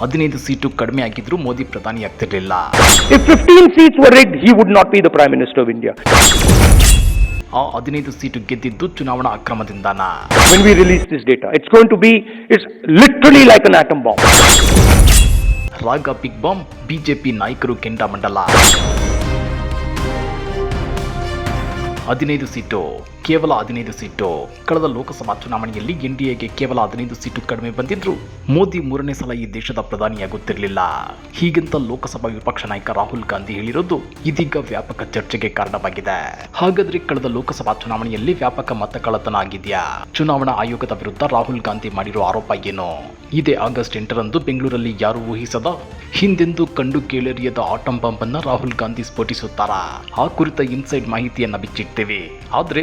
ಹದಿನೈದು ಸೀಟು ಕಡಿಮೆ ಆಗಿದ್ರು ಮೋದಿ ಪ್ರಧಾನಿ ಆಗ್ತಿರಲಿಲ್ಲ prime 15 seats were rigged, he would not be the Prime Minister of India. ಆ ಹದಿನೈದು ಸೀಟು ಗೆದ್ದಿದ್ದು ಚುನಾವಣಾ ಅಕ್ರಮದಿಂದಾನ When we release this data, it's going to be, it's literally like an atom bomb. ರಾಗ ಬಿಗ್ ಬಾಂಬ್ ಬಿಜೆಪಿ ನಾಯಕರು ಕೆಂಡಾಮಂಡಲ ಹದಿನೈದು seat ಕೇವಲ ಹದಿನೈದು ಸೀಟು. ಕಳೆದ ಲೋಕಸಭಾ ಚುನಾವಣೆಯಲ್ಲಿ ಎನ್ಡಿಎಗೆ ಕೇವಲ ಹದಿನೈದು ಸೀಟು ಕಡಿಮೆ ಬಂದಿದ್ರು ಮೋದಿ ಮೂರನೇ ಸಲ ಈ ದೇಶದ ಪ್ರಧಾನಿಯಾಗುತ್ತಿರಲಿಲ್ಲ. ಹೀಗಿಂತ ಲೋಕಸಭಾ ವಿಪಕ್ಷ ನಾಯಕ ರಾಹುಲ್ ಗಾಂಧಿ ಹೇಳಿರೋದು ಇದೀಗ ವ್ಯಾಪಕ ಚರ್ಚೆಗೆ ಕಾರಣವಾಗಿದೆ. ಹಾಗಾದ್ರೆ ಕಳೆದ ಲೋಕಸಭಾ ಚುನಾವಣೆಯಲ್ಲಿ ವ್ಯಾಪಕ ಮತ ಕಳ್ಳತನ ಆಗಿದೆಯಾ? ಚುನಾವಣಾ ಆಯೋಗದ ವಿರುದ್ಧ ರಾಹುಲ್ ಗಾಂಧಿ ಮಾಡಿರೋ ಆರೋಪ ಏನು? ಇದೇ ಆಗಸ್ಟ್ ಎಂಟರಂದು ಬೆಂಗಳೂರಲ್ಲಿ ಯಾರು ಊಹಿಸದ? ಹಿಂದೆಂದು ಕಂಡು ಕೇಳರಿಯದ ಆಟಂ ಬಾಂಬ್ ಅನ್ನ ರಾಹುಲ್ ಗಾಂಧಿ ಸ್ಫೋಟಿಸುತ್ತಾರಾ? ಆ ಕುರಿತ ಇನ್ಸೈಡ್ ಮಾಹಿತಿಯನ್ನ ಬಿಚ್ಚಿಡ್ತೇವೆ. ಆದ್ರೆ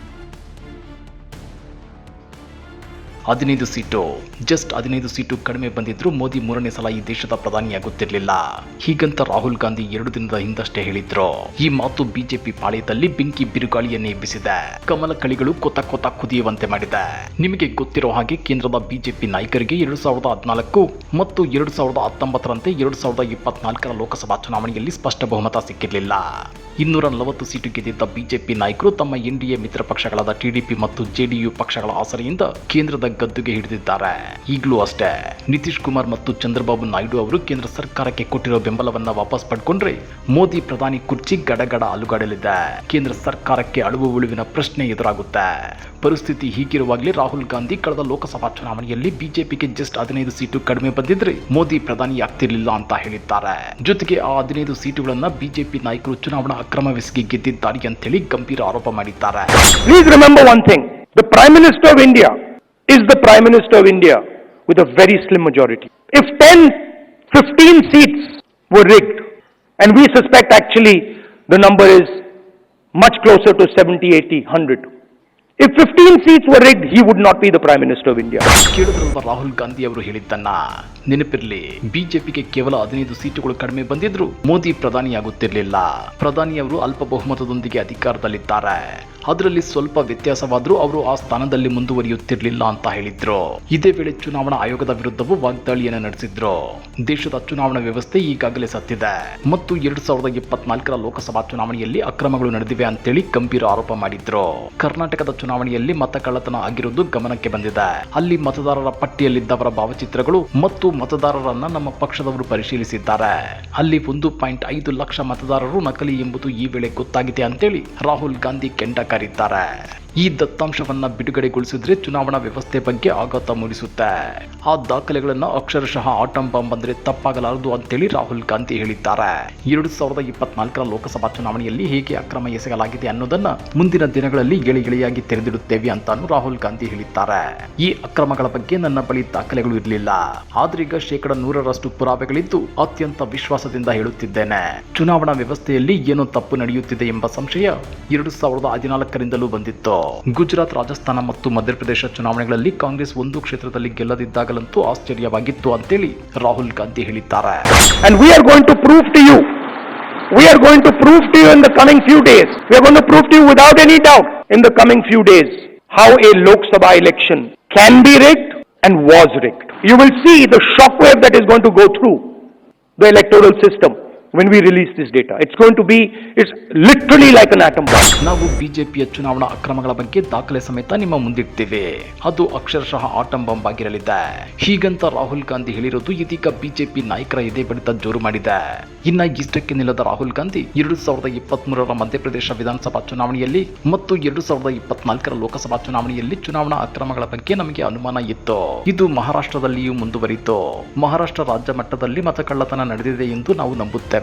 ಹದಿನೈದು ಸೀಟು. ಜಸ್ಟ್ ಹದಿನೈದು ಸೀಟು ಕಡಿಮೆ ಬಂದಿದ್ರು ಮೋದಿ ಮೂರನೇ ಸಲ ಈ ದೇಶದ ಪ್ರಧಾನಿಯಾಗುತ್ತಿರಲಿಲ್ಲ. ಹೀಗಂತ ರಾಹುಲ್ ಗಾಂಧಿ ಎರಡು ದಿನದ ಹಿಂದಷ್ಟೇ ಹೇಳಿದ್ರು. ಈ ಮಾತು ಬಿಜೆಪಿ ಪಾಳ್ಯದಲ್ಲಿ ಬೆಂಕಿ ಬಿರುಗಾಳಿಯನ್ನೇ ಎಬ್ಬಿಸಿದೆ. ಕಮಲ ಕಳಿಗಳು ಕೊತ ಕೊತ ಕುದಿಯುವಂತೆ ಮಾಡಿದೆ. ನಿಮಗೆ ಗೊತ್ತಿರೋ ಹಾಗೆ ಕೇಂದ್ರದ ಬಿಜೆಪಿ ನಾಯಕರಿಗೆ ಎರಡು ಸಾವಿರದ ಹದಿನಾಲ್ಕು ಮತ್ತು ಎರಡು ಸಾವಿರದ ಹತ್ತೊಂಬತ್ತರಂತೆ ಎರಡು ಸಾವಿರದ ಇಪ್ಪತ್ನಾಲ್ಕರ ಲೋಕಸಭಾ ಚುನಾವಣೆಯಲ್ಲಿ ಸ್ಪಷ್ಟ ಬಹುಮತ ಸಿಕ್ಕಿರಲಿಲ್ಲ. ಇನ್ನೂರ ನಲವತ್ತು ಸೀಟು ಗೆದ್ದಿದ್ದ ಬಿಜೆಪಿ ನಾಯಕರು ತಮ್ಮ ಎನ್ಡಿಎ ಮಿತ್ರ ಪಕ್ಷಗಳಾದ ಟಿಡಿಪಿ ಮತ್ತು ಜೆಡಿಯು ಪಕ್ಷಗಳ ಆಸರೆಯಿಂದ ಕೇಂದ್ರದ ಗದ್ದುಗೆ ಹಿಡಿದಿದ್ದಾರೆ. ಈಗಲೂ ಅಷ್ಟೇ, ನಿತೀಶ್ ಕುಮಾರ್ ಮತ್ತು ಚಂದ್ರಬಾಬು ನಾಯ್ಡು ಅವರು ಕೇಂದ್ರ ಸರ್ಕಾರಕ್ಕೆ ಕೊಟ್ಟಿರೋ ಬೆಂಬಲವನ್ನ ವಾಪಸ್ ಪಡ್ಕೊಂಡ್ರೆ ಮೋದಿ ಪ್ರಧಾನಿ ಕುರ್ಚಿ ಗಡಗಡ ಅಲುಗಾಡಲಿದೆ. ಕೇಂದ್ರ ಸರ್ಕಾರಕ್ಕೆ ಅಳುವು ಉಳುವಿನ ಪ್ರಶ್ನೆ ಎದುರಾಗುತ್ತೆ. ಪರಿಸ್ಥಿತಿ ಹೀಗಿರುವಾಗಲೇ ರಾಹುಲ್ ಗಾಂಧಿ ಕಳೆದ ಲೋಕಸಭಾ ಚುನಾವಣೆಯಲ್ಲಿ ಬಿಜೆಪಿಗೆ ಜಸ್ಟ್ ಹದಿನೈದು ಸೀಟು ಕಡಿಮೆ ಬಂದಿದ್ರೆ ಮೋದಿ ಪ್ರಧಾನಿ ಆಗ್ತಿರ್ಲಿಲ್ಲ ಅಂತ ಹೇಳಿದ್ದಾರೆ. ಜೊತೆಗೆ ಆ ಹದಿನೈದು ಸೀಟುಗಳನ್ನ ಬಿಜೆಪಿ ನಾಯಕರು ಚುನಾವಣಾ ಅಕ್ರಮವೆಸಗಿ ಗೆದ್ದಿದ್ದಾರೆ ಅಂತೇಳಿ ಗಂಭೀರ ಆರೋಪ ಮಾಡಿದ್ದಾರೆ. Please remember one thing the prime minister of India is the Prime Minister of India with a very slim majority. If 10, 15 seats were rigged, and we suspect actually the number is much closer to 70, 80, 100. If 15 seats were rigged, he would not be the Prime Minister of India. ಕೇಳಿದ್ರಲ್ವ ರಾಹುಲ್ ಗಾಂಧಿ ಅವರು ಹೇಳಿದ್ದನ್ನ ನೆನಪಿರ್ಲಿ. ಬಿಜೆಪಿಗೆ ಕೇವಲ ಹದಿನೈದು ಸೀಟುಗಳು ಕಡಿಮೆ ಬಂದಿದ್ರು ಮೋದಿ ಪ್ರಧಾನಿಯಾಗುತ್ತಿರಲಿಲ್ಲ. ಪ್ರಧಾನಿಯವರು ಅಲ್ಪ ಬಹುಮತದೊಂದಿಗೆ ಅಧಿಕಾರದಲ್ಲಿದ್ದಾರೆ. ಅದರಲ್ಲಿ ಸ್ವಲ್ಪ ವ್ಯತ್ಯಾಸವಾದರೂ ಅವರು ಆ ಸ್ಥಾನದಲ್ಲಿ ಮುಂದುವರಿಯುತ್ತಿರಲಿಲ್ಲ ಅಂತ ಹೇಳಿದ್ರು. ಇದೇ ವೇಳೆ ಚುನಾವಣಾ ಆಯೋಗದ ವಿರುದ್ಧವೂ ವಾಗ್ದಾಳಿಯನ್ನು ನಡೆಸಿದ್ರು. ದೇಶದ ಚುನಾವಣಾ ವ್ಯವಸ್ಥೆ ಈಗಾಗಲೇ ಸತ್ತಿದೆ. ಮತ್ತು ಎರಡ್ ಸಾವಿರದ ಇಪ್ಪತ್ನಾಲ್ಕರ ಲೋಕಸಭಾ ಚುನಾವಣೆಯಲ್ಲಿ ಅಕ್ರಮಗಳು ನಡೆದಿವೆ ಅಂತೇಳಿ ಗಂಭೀರ ಆರೋಪ ಮಾಡಿದ್ರು. ಕರ್ನಾಟಕದ ಚುನಾವಣೆಯಲ್ಲಿ ಮತ ಕಳ್ಳತನ ಆಗಿರುವುದು ಗಮನಕ್ಕೆ ಬಂದಿದೆ. ಅಲ್ಲಿ ಮತದಾರರ ಪಟ್ಟಿಯಲ್ಲಿದ್ದವರ ಭಾವಚಿತ್ರಗಳು ಮತ್ತು ಮತದಾರರನ್ನ ನಮ್ಮ ಪಕ್ಷದವರು ಪರಿಶೀಲಿಸಿದ್ದಾರೆ. ಅಲ್ಲಿ ಒಂದು ಪಾಯಿಂಟ್ ಐದು ಲಕ್ಷ ಮತದಾರರು ನಕಲಿ ಎಂಬುದು ಈ ವೇಳೆ ಗೊತ್ತಾಗಿದೆ ಅಂತೇಳಿ ರಾಹುಲ್ ಗಾಂಧಿ ಕೆಂಡ ಕರೀತಾರೆ ಈ ದತ್ತಾಂಶವನ್ನ ಬಿಡುಗಡೆಗೊಳಿಸಿದ್ರೆ ಚುನಾವಣಾ ವ್ಯವಸ್ಥೆ ಬಗ್ಗೆ ಆಘಾತ ಮೂಡಿಸುತ್ತೆ. ಆ ದಾಖಲೆಗಳನ್ನ ಅಕ್ಷರಶಃ ಆಟಂ ಬಾಂಬ್ ಅಂದ್ರೆ ತಪ್ಪಾಗಲಾರದು ಅಂತೇಳಿ ರಾಹುಲ್ ಗಾಂಧಿ ಹೇಳಿದ್ದಾರೆ. ಎರಡು ಸಾವಿರದ ಇಪ್ಪತ್ನಾಲ್ಕರ ಲೋಕಸಭಾ ಚುನಾವಣೆಯಲ್ಲಿ ಹೇಗೆ ಅಕ್ರಮ ಎಸಗಲಾಗಿದೆ ಅನ್ನೋದನ್ನ ಮುಂದಿನ ದಿನಗಳಲ್ಲಿ ಎಳೆ ಎಳೆಯಾಗಿ ತೆರೆದಿಡುತ್ತೇವೆ ಅಂತಾನು ರಾಹುಲ್ ಗಾಂಧಿ ಹೇಳಿದ್ದಾರೆ. ಈ ಅಕ್ರಮಗಳ ಬಗ್ಗೆ ನನ್ನ ಬಳಿ ದಾಖಲೆಗಳು ಇರಲಿಲ್ಲ. ಆದ್ರೀಗ ಶೇಕಡ ನೂರರಷ್ಟು ಪುರಾವೆಗಳಿದ್ದು ಅತ್ಯಂತ ವಿಶ್ವಾಸದಿಂದ ಹೇಳುತ್ತಿದ್ದೇನೆ. ಚುನಾವಣಾ ವ್ಯವಸ್ಥೆಯಲ್ಲಿ ಏನೋ ತಪ್ಪು ನಡೆಯುತ್ತಿದೆ ಎಂಬ ಸಂಶಯ ಎರಡು ಸಾವಿರದ ಹದಿನಾಲ್ಕರಿಂದಲೂ ಬಂದಿತ್ತು. ಗುಜರಾತ್, ರಾಜಸ್ಥಾನ ಮತ್ತು ಮಧ್ಯಪ್ರದೇಶ ಚುನಾವಣೆಗಳಲ್ಲಿ ಕಾಂಗ್ರೆಸ್ ಒಂದು ಕ್ಷೇತ್ರದಲ್ಲಿ ಗೆಲ್ಲದಿದ್ದಾಗಲಂತೂ ಆಶ್ಚರ್ಯವಾಗಿತ್ತು ಅಂತೇಳಿ ರಾಹುಲ್ ಗಾಂಧಿ ಹೇಳಿದ್ದಾರೆ. We are going to prove to you, in the coming few days, we are going to prove to you without any doubt in the coming few days how a Lok Sabha election can be rigged and was rigged. You will see the shockwave that is going to go through the electoral system when we release this data. It's going to be, it's literally like an atom bomb. ನಾವು ಬಿಜೆಪಿಯ ಚುನಾವಣಾ ಅಕ್ರಮಗಳ ಬಗ್ಗೆ ದಾಖಲೆ ಸಮೇತ ನಿಮ್ಮ ಮುಂದಿಡ್ತೇವೆ. ಅದು ಅಕ್ಷರಶಃ atom bomb ಆಗಿರಲಿದೆ. ಹೀಗಂತ ರಾಹುಲ್ ಗಾಂಧಿ ಹೇಳಿರೋದು ಇದೀಗ ಬಿಜೆಪಿ ನಾಯಕರ ಎದೆ ಬಡಿತ ಜೋರು ಮಾಡಿದೆ. ಇನ್ನ ಇಷ್ಟಕ್ಕೆ ನಿಲ್ಲದ ರಾಹುಲ್ ಗಾಂಧಿ ಎರಡು ಸಾವಿರದ ಇಪ್ಪತ್ತ್ ಮೂರರ ಮಧ್ಯಪ್ರದೇಶ ವಿಧಾನಸಭಾ ಚುನಾವಣೆಯಲ್ಲಿ ಮತ್ತು ಎರಡು ಸಾವಿರದ ಇಪ್ಪತ್ನಾಲ್ಕರ ಲೋಕಸಭಾ ಚುನಾವಣೆಯಲ್ಲಿ ಚುನಾವಣಾ ಅಕ್ರಮಗಳ ಬಗ್ಗೆ ನಮಗೆ ಅನುಮಾನ ಇತ್ತು. ಇದು ಮಹಾರಾಷ್ಟ್ರದಲ್ಲಿಯೂ ಮುಂದುವರಿತು. ಮಹಾರಾಷ್ಟ್ರ ರಾಜ್ಯ ಮಟ್ಟದಲ್ಲಿ ಮತಕಳ್ಳತನ ನಡೆದಿದೆ ಎಂದು ನಾವು ನಂಬುತ್ತೇವೆ.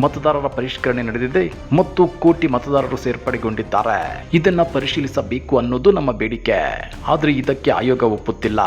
ಮತದಾರರ ಪರಿಷ್ಕರಣೆ ನಡೆದಿದೆ ಮತ್ತು ಕೋಟಿ ಮತದಾರರು ಸೇರ್ಪಡೆಗೊಂಡಿದ್ದಾರೆ. ಇದನ್ನ ಪರಿಶೀಲಿಸಬೇಕು ಅನ್ನೋದು ನಮ್ಮ ಬೇಡಿಕೆ. ಆದ್ರೆ ಇದಕ್ಕೆ ಆಯೋಗ ಒಪ್ಪುತ್ತಿಲ್ಲ.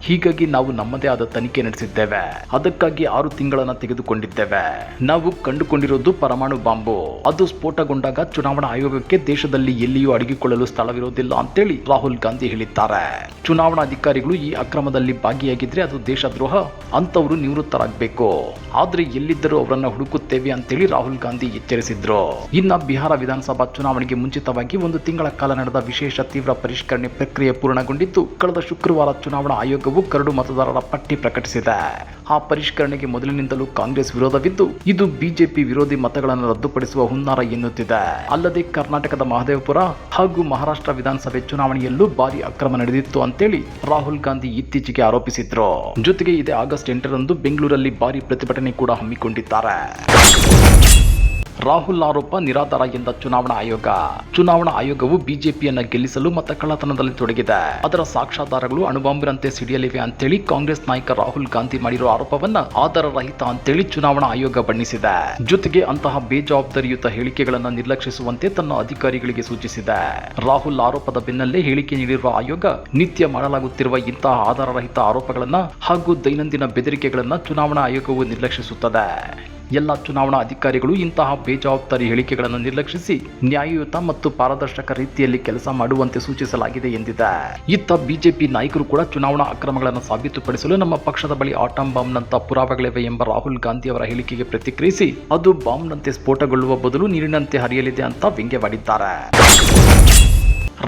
ಹೀಗಾಗಿ ನಾವು ನಮ್ಮದೇ ಆದ ತನಿಖೆ ನಡೆಸಿದ್ದೇವೆ. ಅದಕ್ಕಾಗಿ ಆರು ತಿಂಗಳನ್ನ ತೆಗೆದುಕೊಂಡಿದ್ದೇವೆ. ನಾವು ಕಂಡುಕೊಂಡಿರೋದು ಪರಮಾಣು ಬಾಂಬು. ಅದು ಸ್ಫೋಟಗೊಂಡಾಗ ಚುನಾವಣಾ ಆಯೋಗಕ್ಕೆ ದೇಶದಲ್ಲಿ ಎಲ್ಲಿಯೂ ಅಡಗಿಕೊಳ್ಳಲು ಸ್ಥಳವಿರೋದಿಲ್ಲ ಅಂತೇಳಿ ರಾಹುಲ್ ಗಾಂಧಿ ಹೇಳಿದ್ದಾರೆ. ಚುನಾವಣಾ ಅಧಿಕಾರಿಗಳು ಈ ಅಕ್ರಮದಲ್ಲಿ ಭಾಗಿಯಾಗಿದ್ರೆ ಅದು ದೇಶದ್ರೋಹ. ಅಂತವರು ನಿವೃತ್ತರಾಗಬೇಕು. ಆದ್ರೆ ಎಲ್ಲಿದ್ದರೂ ಅವರನ್ನ ಹುಡುಕುತ್ತಾ ಮಾಡುತ್ತೇವೆ ಅಂತೇಳಿ ರಾಹುಲ್ ಗಾಂಧಿ ಎಚ್ಚರಿಸಿದ್ರು. ಇನ್ನ ಬಿಹಾರ ವಿಧಾನಸಭಾ ಚುನಾವಣೆಗೆ ಮುಂಚಿತವಾಗಿ ಒಂದು ತಿಂಗಳ ಕಾಲ ನಡೆದ ವಿಶೇಷ ತೀವ್ರ ಪರಿಷ್ಕರಣೆ ಪ್ರಕ್ರಿಯೆ ಪೂರ್ಣಗೊಂಡಿದ್ದು, ಕಳೆದ ಶುಕ್ರವಾರ ಚುನಾವಣಾ ಆಯೋಗವು ಕರಡು ಮತದಾರರ ಪಟ್ಟಿ ಪ್ರಕಟಿಸಿದೆ. ಆ ಪರಿಷ್ಕರಣೆಗೆ ಮೊದಲಿನಿಂದಲೂ ಕಾಂಗ್ರೆಸ್ ವಿರೋಧವಿದ್ದು, ಇದು ಬಿಜೆಪಿ ವಿರೋಧಿ ಮತಗಳನ್ನು ರದ್ದುಪಡಿಸುವ ಹುನ್ನಾರ ಎನ್ನುತ್ತಿದೆ. ಅಲ್ಲದೆ ಕರ್ನಾಟಕದ ಮಹದೇವಪುರ ಹಾಗೂ ಮಹಾರಾಷ್ಟ್ರ ವಿಧಾನಸಭೆ ಚುನಾವಣೆಯಲ್ಲೂ ಭಾರಿ ಅಕ್ರಮ ನಡೆದಿತ್ತು ಅಂತೇಳಿ ರಾಹುಲ್ ಗಾಂಧಿ ಇತ್ತೀಚೆಗೆ ಆರೋಪಿಸಿದ್ರು. ಜೊತೆಗೆ ಇದೇ ಆಗಸ್ಟ್ ಎಂಟರಂದು ಬೆಂಗಳೂರಲ್ಲಿ ಭಾರಿ ಪ್ರತಿಭಟನೆ ಕೂಡ ಹಮ್ಮಿಕೊಂಡಿದ್ದಾರೆ. ರಾಹುಲ್ ಆರೋಪ ನಿರಾಧಾರ ಎಂದ ಚುನಾವಣಾ ಆಯೋಗ. ಚುನಾವಣಾ ಆಯೋಗವು ಬಿಜೆಪಿಯನ್ನ ಗೆಲ್ಲಿಸಲು ಮತ ಕಳ್ಳತನದಲ್ಲಿ ತೊಡಗಿದೆ. ಅದರ ಸಾಕ್ಷಾಧಾರಗಳು ಅಣುಬಾಂಬಿನಂತೆ ಸಿಡಿಯಲಿವೆ ಅಂತೇಳಿ ಕಾಂಗ್ರೆಸ್ ನಾಯಕ ರಾಹುಲ್ ಗಾಂಧಿ ಮಾಡಿರುವ ಆರೋಪವನ್ನ ಆಧಾರರಹಿತ ಅಂತೇಳಿ ಚುನಾವಣಾ ಆಯೋಗ ಬಣ್ಣಿಸಿದೆ. ಜೊತೆಗೆ ಅಂತಹ ಬೇಜವಾಬ್ದಾರಿಯುತ ಹೇಳಿಕೆಗಳನ್ನು ನಿರ್ಲಕ್ಷಿಸುವಂತೆ ತನ್ನ ಅಧಿಕಾರಿಗಳಿಗೆ ಸೂಚಿಸಿದೆ. ರಾಹುಲ್ ಆರೋಪದ ಬೆನ್ನಲ್ಲೇ ಹೇಳಿಕೆ ನೀಡಿರುವ ಆಯೋಗ ನಿತ್ಯ ಮಾಡಲಾಗುತ್ತಿರುವ ಇಂತಹ ಆಧಾರರಹಿತ ಆರೋಪಗಳನ್ನ ಹಾಗೂ ದೈನಂದಿನ ಬೆದರಿಕೆಗಳನ್ನ ಚುನಾವಣಾ ಆಯೋಗವು ನಿರ್ಲಕ್ಷಿಸುತ್ತದೆ. ಎಲ್ಲ ಚುನಾವಣಾ ಅಧಿಕಾರಿಗಳು ಇಂತಹ ಬೇಜವಾಬ್ದಾರಿ ಹೇಳಿಕೆಗಳನ್ನು ನಿರ್ಲಕ್ಷಿಸಿ ನ್ಯಾಯಯುತ ಮತ್ತು ಪಾರದರ್ಶಕ ರೀತಿಯಲ್ಲಿ ಕೆಲಸ ಮಾಡುವಂತೆ ಸೂಚಿಸಲಾಗಿದೆ ಎಂದಿದೆ. ಇತ್ತ ಬಿಜೆಪಿ ನಾಯಕರು ಕೂಡ ಚುನಾವಣಾ ಅಕ್ರಮಗಳನ್ನು ಸಾಬೀತುಪಡಿಸಲು ನಮ್ಮ ಪಕ್ಷದ ಬಳಿ ಆಟಂ ಬಾಂಬ್ನಂತಹ ಪುರಾವೆಗಳಿವೆ ಎಂಬ ರಾಹುಲ್ ಗಾಂಧಿ ಅವರ ಹೇಳಿಕೆಗೆ ಪ್ರತಿಕ್ರಿಯಿಸಿ, ಅದು ಬಾಂಬ್ನಂತೆ ಸ್ಫೋಟಗೊಳ್ಳುವ ಬದಲು ನೀರಿನಂತೆ ಹರಿಯಲಿದೆ ಅಂತ ವ್ಯಂಗ್ಯವಾಡಿದ್ದಾರೆ.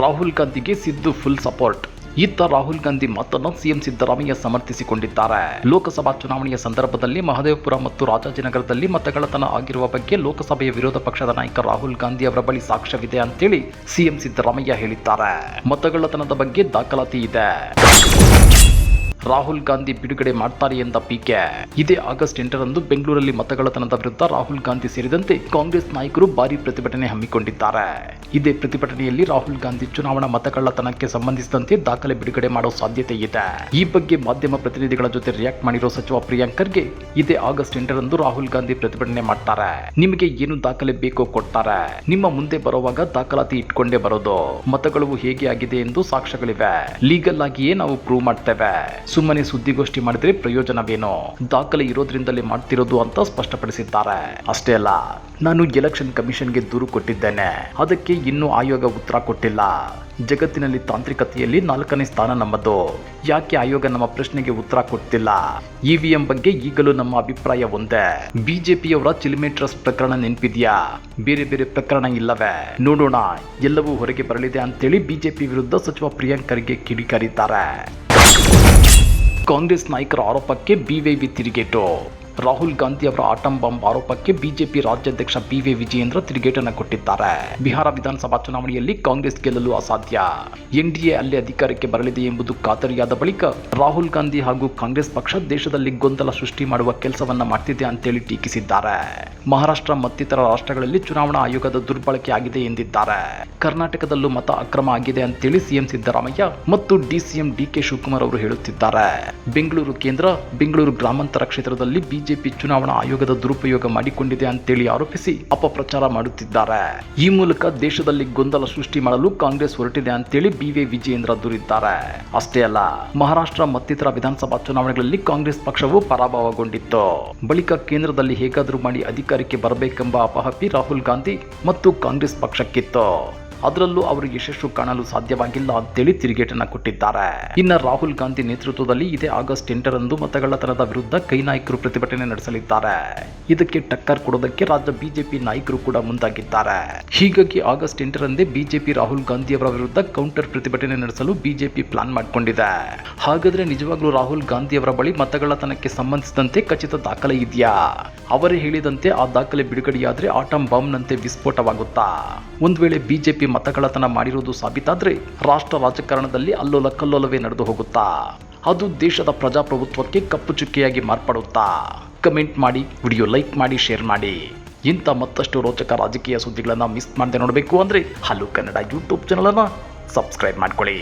ರಾಹುಲ್ ಗಾಂಧಿಗೆ ಸಿದ್ದು ಫುಲ್ ಸಪೋರ್ಟ್. ಇತ್ತ ರಾಹುಲ್ ಗಾಂಧಿ ಮತ್ತನ್ನು ಸಿಎಂ ಸಿದ್ದರಾಮಯ್ಯ ಸಮರ್ಥಿಸಿಕೊಂಡಿದ್ದಾರೆ. ಲೋಕಸಭಾ ಚುನಾವಣೆಯ ಸಂದರ್ಭದಲ್ಲಿ ಮಹದೇವಪುರ ಮತ್ತು ರಾಜಾಜಿನಗರದಲ್ಲಿ ಮತಗಳತನ ಆಗಿರುವ ಬಗ್ಗೆ ಲೋಕಸಭೆಯ ವಿರೋಧ ಪಕ್ಷದ ನಾಯಕ ರಾಹುಲ್ ಗಾಂಧಿ ಅವರ ಬಳಿ ಸಾಕ್ಷ್ಯವಿದೆ ಅಂತೇಳಿ ಸಿಎಂ ಸಿದ್ದರಾಮಯ್ಯ ಹೇಳಿದ್ದಾರೆ. ಮತಗಳತನದ ಬಗ್ಗೆ ದಾಖಲಾತಿ ಇದೆ. ರಾಹುಲ್ ಗಾಂಧಿ ಬಿಡುಗಡೆ ಮಾಡ್ತಾರೆ ಎಂದ ಪಿಕೆ. ಇದೇ ಆಗಸ್ಟ್ ಎಂಟರಂದು ಬೆಂಗಳೂರಲ್ಲಿ ಮತಗಳತನದ ವಿರುದ್ಧ ರಾಹುಲ್ ಗಾಂಧಿ ಸೇರಿದಂತೆ ಕಾಂಗ್ರೆಸ್ ನಾಯಕರು ಭಾರಿ ಪ್ರತಿಭಟನೆ ಹಮ್ಮಿಕೊಂಡಿದ್ದಾರೆ. ಇದೇ ಪ್ರತಿಭಟನೆಯಲ್ಲಿ ರಾಹುಲ್ ಗಾಂಧಿ ಚುನಾವಣಾ ಮತಗಳ್ಳತನಕ್ಕೆ ಸಂಬಂಧಿಸಿದಂತೆ ದಾಖಲೆ ಬಿಡುಗಡೆ ಮಾಡೋ ಸಾಧ್ಯತೆ ಇದೆ. ಈ ಬಗ್ಗೆ ಮಾಧ್ಯಮ ಪ್ರತಿನಿಧಿಗಳ ಜೊತೆ ರಿಯಾಕ್ಟ್ ಮಾಡಿರೋ ಸಚಿವ ಪ್ರಿಯಾಂಕರ್ಗೆ ಇದೇ ಆಗಸ್ಟ್ ಎಂಟರಂದು ರಾಹುಲ್ ಗಾಂಧಿ ಪ್ರತಿಭಟನೆ ಮಾಡ್ತಾರೆ. ನಿಮಗೆ ಏನು ದಾಖಲೆ ಬೇಕೋ ಕೊಡ್ತಾರೆ. ನಿಮ್ಮ ಮುಂದೆ ಬರುವಾಗ ದಾಖಲಾತಿ ಇಟ್ಕೊಂಡೇ ಬರೋದು. ಮತಗಳು ಹೇಗೆ ಆಗಿದೆ ಎಂದು ಸಾಕ್ಷ್ಯಗಳಿವೆ. ಲೀಗಲ್ ಆಗಿಯೇ ನಾವು ಪ್ರೂವ್ ಮಾಡ್ತೇವೆ. ಸುಮ್ಮನೆ ಸುದ್ದಿಗೋಷ್ಠಿ ಮಾಡಿದ್ರೆ ಪ್ರಯೋಜನವೇನು? ದಾಖಲೆ ಇರೋದ್ರಿಂದಲೇ ಮಾಡ್ತಿರೋದು ಅಂತ ಸ್ಪಷ್ಟಪಡಿಸಿದ್ದಾರೆ. ಅಷ್ಟೇ ಅಲ್ಲ, ನಾನು ಎಲೆಕ್ಷನ್ ಕಮಿಷನ್ಗೆ ದೂರು ಕೊಟ್ಟಿದ್ದೇನೆ. ಅದಕ್ಕೆ ಇನ್ನೂ ಆಯೋಗ ಉತ್ತರ ಕೊಟ್ಟಿಲ್ಲ. ಜಗತ್ತಿನಲ್ಲಿ ತಾಂತ್ರಿಕತೆಯಲ್ಲಿ ನಾಲ್ಕನೇ ಸ್ಥಾನ ನಮ್ಮದು. ಯಾಕೆ ಆಯೋಗ ನಮ್ಮ ಪ್ರಶ್ನೆಗೆ ಉತ್ತರ ಕೊಡ್ತಿಲ್ಲ ಇವಿಎಂ ಬಗ್ಗೆ ಈಗಲೂ ನಮ್ಮ ಅಭಿಪ್ರಾಯ ಒಂದೇ. ಬಿಜೆಪಿಯವರ ಚಿಲಿಮೆಟ್ರಸ್ ಪ್ರಕರಣ ನೆನಪಿದ್ಯಾ? ಬೇರೆ ಬೇರೆ ಪ್ರಕರಣ ಇಲ್ಲವೇ? ನೋಡೋಣ, ಎಲ್ಲವೂ ಹೊರಗೆ ಬರಲಿದೆ ಅಂತೇಳಿ ಬಿಜೆಪಿ ವಿರುದ್ಧ ಸಚಿವ ಪ್ರಿಯಾಂಕ್ ಖರ್ಗೆ ಕಿಡಿಕಾರಿದ್ದಾರೆ. ಕಾಂಗ್ರೆಸ್ ನಾಯಕರ ಆರೋಪಕ್ಕೆ ಬಿವೈವಿ ತಿರುಗೇಟು. ರಾಹುಲ್ ಗಾಂಧಿ ಅವರ ಆಟಂ ಬಾಂಬ್ ಆರೋಪಕ್ಕೆ ಬಿಜೆಪಿ ರಾಜ್ಯಾಧ್ಯಕ್ಷ ಬಿವೈ ವಿಜಯೇಂದ್ರ ತಿರುಗೇಟನ್ನು ಕೊಟ್ಟಿದ್ದಾರೆ. ಬಿಹಾರ ವಿಧಾನಸಭಾ ಚುನಾವಣೆಯಲ್ಲಿ ಕಾಂಗ್ರೆಸ್ ಗೆಲ್ಲಲು ಅಸಾಧ್ಯ. ಎನ್ಡಿಎ ಅಲ್ಲಿ ಅಧಿಕಾರಕ್ಕೆ ಬರಲಿದೆ ಎಂಬುದು ಖಾತರಿಯಾದ ಬಳಿಕ ರಾಹುಲ್ ಗಾಂಧಿ ಹಾಗೂ ಕಾಂಗ್ರೆಸ್ ಪಕ್ಷ ದೇಶದಲ್ಲಿ ಗೊಂದಲ ಸೃಷ್ಟಿ ಮಾಡುವ ಕೆಲಸವನ್ನ ಮಾಡ್ತಿದೆ ಅಂತೇಳಿ ಟೀಕಿಸಿದ್ದಾರೆ. ಮಹಾರಾಷ್ಟ್ರ ಮತ್ತಿತರ ರಾಷ್ಟ್ರಗಳಲ್ಲಿ ಚುನಾವಣಾ ಆಯೋಗದ ದುರ್ಬಳಕೆ ಆಗಿದೆ ಎಂದಿದ್ದಾರೆ. ಕರ್ನಾಟಕದಲ್ಲೂ ಮತ ಅಕ್ರಮ ಆಗಿದೆ ಅಂತೇಳಿ ಸಿಎಂ ಸಿದ್ದರಾಮಯ್ಯ ಮತ್ತು ಡಿಸಿಎಂ ಡಿಕೆ ಶಿವಕುಮಾರ್ ಅವರು ಹೇಳುತ್ತಿದ್ದಾರೆ. ಬೆಂಗಳೂರು ಕೇಂದ್ರ, ಬೆಂಗಳೂರು ಗ್ರಾಮಾಂತರ ಕ್ಷೇತ್ರದಲ್ಲಿ ಬಿಜೆಪಿ ಚುನಾವಣಾ ಆಯೋಗದ ದುರುಪಯೋಗ ಮಾಡಿಕೊಂಡಿದೆ ಅಂತೇಳಿ ಆರೋಪಿಸಿ ಅಪಪ್ರಚಾರ ಮಾಡುತ್ತಿದ್ದಾರೆ. ಈ ಮೂಲಕ ದೇಶದಲ್ಲಿ ಗೊಂದಲ ಸೃಷ್ಟಿ ಮಾಡಲು ಕಾಂಗ್ರೆಸ್ ಹೊರಟಿದೆ ಅಂತೇಳಿ ಬಿವೈ ವಿಜಯೇಂದ್ರ ದೂರಿದ್ದಾರೆ. ಅಷ್ಟೇ ಅಲ್ಲ, ಮಹಾರಾಷ್ಟ್ರ ಮತ್ತಿತರ ವಿಧಾನಸಭಾ ಚುನಾವಣೆಗಳಲ್ಲಿ ಕಾಂಗ್ರೆಸ್ ಪಕ್ಷವು ಪರಾಭವಗೊಂಡಿತ್ತು. ಬಳಿಕ ಕೇಂದ್ರದಲ್ಲಿ ಹೇಗಾದರೂ ಮಾಡಿ ಅಧಿಕಾರಕ್ಕೆ ಬರಬೇಕೆಂಬ ಅಪಹಪಿ ರಾಹುಲ್ ಗಾಂಧಿ ಮತ್ತು ಕಾಂಗ್ರೆಸ್ ಪಕ್ಷಕ್ಕಿತ್ತು. ಅದರಲ್ಲೂ ಅವರು ಯಶಸ್ಸು ಕಾಣಲು ಸಾಧ್ಯವಾಗಿಲ್ಲ ಅಂತೇಳಿ ತಿರುಗೇಟನ್ನ ಕೊಟ್ಟಿದ್ದಾರೆ. ಇನ್ನ ರಾಹುಲ್ ಗಾಂಧಿ ನೇತೃತ್ವದಲ್ಲಿ ಇದೇ ಆಗಸ್ಟ್ ಎಂಟರಂದು ಮತಗಳ್ಳತನದ ವಿರುದ್ಧ ಕೈ ನಾಯಕರು ಪ್ರತಿಭಟನೆ ನಡೆಸಲಿದ್ದಾರೆ. ಇದಕ್ಕೆ ಟಕ್ಕರ್ ಕೊಡೋದಕ್ಕೆ ರಾಜ್ಯ ಬಿಜೆಪಿ ನಾಯಕರು ಕೂಡ ಮುಂದಾಗಿದ್ದಾರೆ. ಹೀಗಾಗಿ ಆಗಸ್ಟ್ ಎಂಟರಂದೇ ಬಿಜೆಪಿ ರಾಹುಲ್ ಗಾಂಧಿ ಅವರ ವಿರುದ್ಧ ಕೌಂಟರ್ ಪ್ರತಿಭಟನೆ ನಡೆಸಲು ಬಿಜೆಪಿ ಪ್ಲಾನ್ ಮಾಡಿಕೊಂಡಿದೆ. ಹಾಗಾದ್ರೆ ನಿಜವಾಗ್ಲೂ ರಾಹುಲ್ ಗಾಂಧಿ ಅವರ ಬಳಿ ಮತಗಳ್ಳತನಕ್ಕೆ ಸಂಬಂಧಿಸಿದಂತೆ ಖಚಿತ ದಾಖಲೆ ಇದೆಯಾ? ಅವರೇ ಹೇಳಿದಂತೆ ಆ ದಾಖಲೆ ಬಿಡುಗಡೆಯಾದ್ರೆ ಆಟಂ ಬಾಂಬ್ನಂತೆ ವಿಸ್ಫೋಟವಾಗುತ್ತಾ? ಒಂದ್ ವೇಳೆ ಬಿಜೆಪಿ ಮತಗಳ್ಳತನ ಮಾಡಿರುವುದು ಸಾಬೀತಾದ್ರೆ ರಾಷ್ಟ್ರ ರಾಜಕಾರಣದಲ್ಲಿ ಅಲ್ಲೋಲ ಕಲ್ಲೋಲವೇ ನಡೆದು ಹೋಗುತ್ತಾ? ಅದು ದೇಶದ ಪ್ರಜಾಪ್ರಭುತ್ವಕ್ಕೆ ಕಪ್ಪು ಚುಕ್ಕಿಯಾಗಿ ಮಾರ್ಪಡುತ್ತಾ? ಕಮೆಂಟ್ ಮಾಡಿ, ವಿಡಿಯೋ ಲೈಕ್ ಮಾಡಿ, ಶೇರ್ ಮಾಡಿ. ಇಂಥ ಮತ್ತಷ್ಟು ರೋಚಕ ರಾಜಕೀಯ ಸುದ್ದಿಗಳನ್ನು ಮಿಸ್ ಮಾಡದೆ ನೋಡಬೇಕು ಅಂದರೆ ಹಲೋ ಕನ್ನಡ ಯೂಟ್ಯೂಬ್ ಚಾನಲನ್ನು ಸಬ್ಸ್ಕ್ರೈಬ್ ಮಾಡ್ಕೊಳ್ಳಿ.